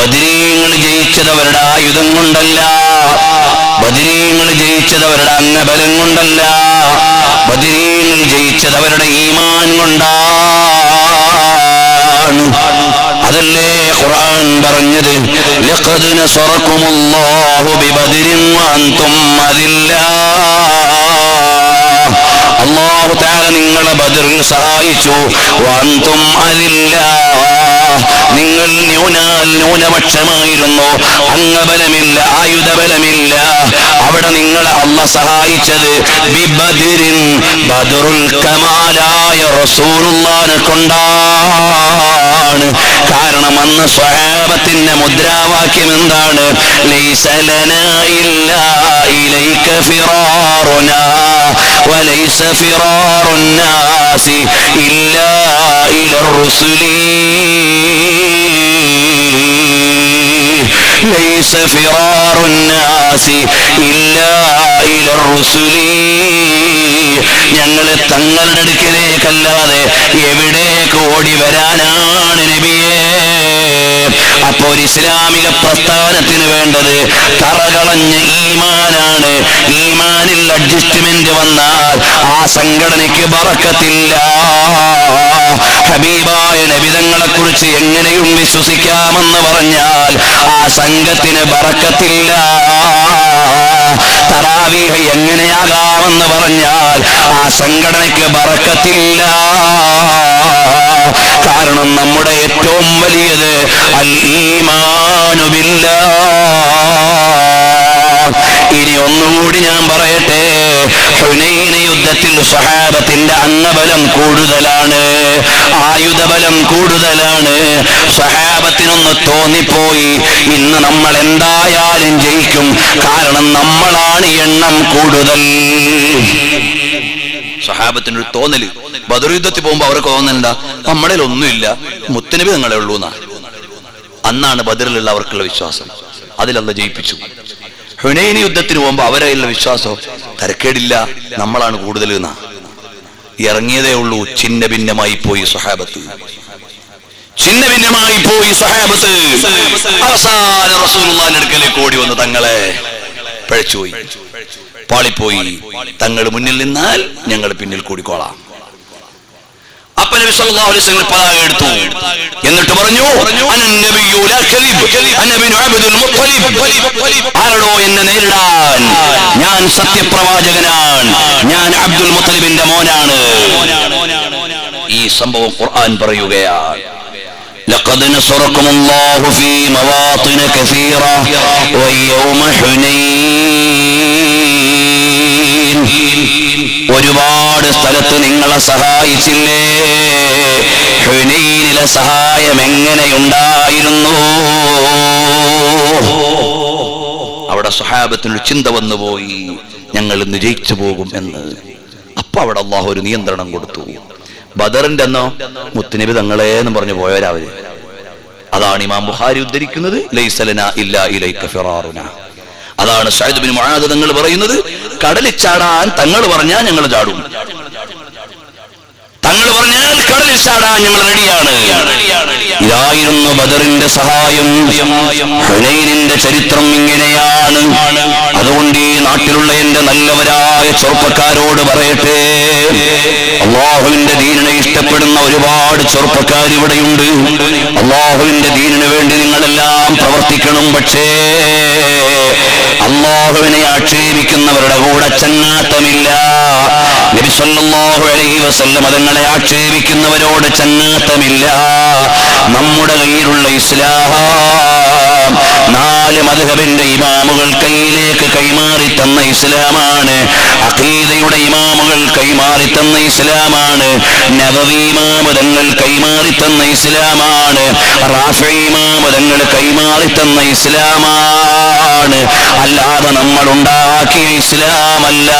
ബദിരീങ്ങൾ ജയിച്ചത് അവരുടെ ആയുധം കൊണ്ടല്ല. ബദിരീങ്ങൾ ജയിച്ചത് അവരുടെ അംഗബലം കൊണ്ടല്ല. ബദിരീങ്ങൾ ജയിച്ചത് അവരുടെ ഈമാൻ കൊണ്ടാണ്. അതല്ലേ ഖുർആൻ പറഞ്ഞത്? ലഖദ് നസറക്കുമുല്ലാഹു ബിബദരിൻ വഅൻതും അതില്ല. അല്ലാഹു തആല നിങ്ങളെ ബദറിൽ സഹായിച്ചു. വഅൻതും അതില്ല. നിങ്ങൾ ന്യൂനാൽ ന്യൂനപക്ഷമായിരുന്നു. അംഗബലമില്ല ആയുധബലമില്ല. അവിടെ നിങ്ങളെ അല്ല സഹായിച്ചത് ബദറുൽ കമാലായ കൊണ്ടാണ്. കാരണം അന്ന് സ്വഹാബത്തിന്റെ മുദ്രാവാക്യം എന്താണ്? ലൈസലന ഇല്ലാ ഇലൈക ഫിറാറുനാ. وليس فرار الناس إلا إلى الرسل ليس فرار الناس إلا إلى الرسل ഞങ്ങൾ തങ്ങളുടെ അടുക്കലേക്കല്ലാതെ എവിടേക്ക് ഓടി വരാനാണ് നബിയേ അപ്പോ ഒരു ഇസ്ലാമിക പ്രസ്ഥാനത്തിന് വേണ്ടത് കറകളഞ്ഞ ഈമാനാണ്. ഈമാനിൽ അഡ്ജസ്റ്റ്മെന്റ് വന്നാൽ ആ സംഘടനയ്ക്ക് പറക്കത്തില്ല ഹബീബായ നബിതങ്ങളെ കുറിച്ച് എങ്ങനെയും വിശ്വസിക്കാമെന്ന് പറഞ്ഞാൽ ആ സംഘത്തിന് പറക്കത്തില്ല തറാവീഹ എങ്ങനെയാകാമെന്ന് പറഞ്ഞാൽ ആ സംഘടനയ്ക്ക് ബറക്കത്തില്ല. കാരണം നമ്മുടെ ഏറ്റവും വലിയത് അൽ ഇനി ഒന്നുകൂടി ഞാൻ പറയട്ടെ ഹുനൈന യുദ്ധത്തിൽ സഹാബത്തിന്റെ അന്നബലം കൂടുതലാണ് ആയുധബലം കൂടുതലാണ്. സഹാബത്തിനൊന്ന് തോന്നിപ്പോയി ഇന്ന് നമ്മൾ എന്തായാലും ജയിക്കും കാരണം നമ്മളാണ് എണ്ണം കൂടുതൽ. സഹാബത്തിന് ഒരു തോന്നൽ. ബദർ യുദ്ധത്തിൽ പോകുമ്പോ അവർക്ക് തോന്നലുണ്ടാ നമ്മളിൽ ഒന്നുമില്ല. മുത്തനബി നിങ്ങളെ ഉള്ളൂ എന്നാ അന്നാണ് ബദറിലുള്ള അവർക്കുള്ള വിശ്വാസം. അതിലല്ല ജയിപ്പിച്ചു. ഹുനൈനി യുദ്ധത്തിന് പോകുമ്പോ അവരെയുള്ള വിശ്വാസം തരക്കേടില്ല. നമ്മളാണ് കൂടുതൽ എന്നാ. ഇറങ്ങിയതേ ഉള്ളൂ. ചിന്ന ഭിന്നമായി പോയി സഹാബത്ത് ചിന്ന ഭിന്നമായി പോയി സഹാബത്ത് അവസാന റസൂലുള്ളാഹിന്റെ അടുക്കലേക്ക് ഓടി വന്ന് തങ്ങളെ പഴച്ചുപോയി. പാളിപ്പോയി തങ്ങൾ മുന്നിൽ നിന്നാൽ ഞങ്ങൾ പിന്നിൽ കൂടിക്കോളാം അപ്പൊ നബി സല്ലല്ലാഹു അലൈഹി വസല്ലം പതാക എടുത്തു എന്നിട്ട് പറഞ്ഞു അന നബിയു ലാ കദിബ് അന ബിനു അബ്ദുൽ മുത്തലിബ് ആരടോ എന്നെ നേരിടാൻ ഞാൻ സത്യപ്രവാചകനാണ് ഞാൻ അബ്ദുൽ മുത്തലിബിന്റെ മോനാണ് ഈ സംഭവം ഖുർആൻ പറയുകയാണ് لقد نصركم الله في مواطن كثيرة ويوم حنين ഒരുപാട് സ്ഥലത്ത് നിങ്ങളെ സഹായിച്ചില്ലേ? ഹുനൈനിലെ സഹായം എങ്ങനെയുണ്ടായിരുന്നു അവിടെ സഹാബത്തിനൊരു ചിന്ത വന്നുപോയി. ഞങ്ങൾ ഇന്ന് ജയിച്ചു പോകും എന്ന്. അപ്പൊ അവിടെ അള്ളാഹു ഒരു നിയന്ത്രണം കൊടുത്തു. ബദറിന്റെ എന്നോ മുത്തുനബി തങ്ങളെ എന്ന് പറഞ്ഞു പോയവരവര് അതാണ് ഇമാം ബുഹാരി ഉദ്ധരിക്കുന്നത് ലൈസലന ഇല്ല ഇലൈക്ക ഫിറാറുന. അതാണ് സയ്യിദ് ബിൻ മുആദ് തങ്ങൾ പറയുന്നത്. കടലിൽ ചാടാൻ തങ്ങൾ പറഞ്ഞാൽ ഞങ്ങൾ ചാടും. തങ്ങൾ പറഞ്ഞാൽ കടലിൽ ചാടാൻ ഞങ്ങൾ റെഡിയാണ്. ഇതായിരുന്നു ബദറിന്റെ സഹായം. ചരിത്രം ഇങ്ങനെയാണ്. അതുകൊണ്ട് ഈ നാട്ടിലുള്ള എന്റെ നല്ലവരായ ചെറുപ്പക്കാരോട് പറയട്ടെ. അള്ളാഹുവിന്റെ ദീനിനെ ഇഷ്ടപ്പെടുന്ന ഒരുപാട് ചെറുപ്പക്കാർ ഇവിടെയുണ്ട്. അള്ളാഹുവിന്റെ ദീനിനു വേണ്ടി നിങ്ങളെല്ലാം പ്രവർത്തിക്കണം പക്ഷേ അള്ളാഹുവിനെ ആക്ഷേപിക്കുന്നവരുടെ കൂടെ ചങ്ങാത്തമില്ല. മതങ്ങളെ അലൈഹി ആക്ഷേപിക്കുന്നവരോട് ചങ്ങാത്തമില്ല. നമ്മുടെ കയ്യിലുള്ള ഇസ്ലാഹ നാല് മധുഹബിന്റെ ഇമാമുകൾ കയ്യിലേക്ക് കൈമാറി തന്ന ഇസ്ലാമാണ് അഖീദയുടെ ഇമാമുകൾ കൈമാറി തന്ന ഇസ്ലാമാണ്. നവവീമാമതങ്ങൾ കൈമാറി തന്ന ഇസ്ലാമാണ്. റാഫീമാമതങ്ങൾ കൈമാറി തന്ന ഇസ്ലാമാണ്. അല്ലാതെ നമ്മൾ ഉണ്ടാക്കിയ ഇസ്ലാമല്ല.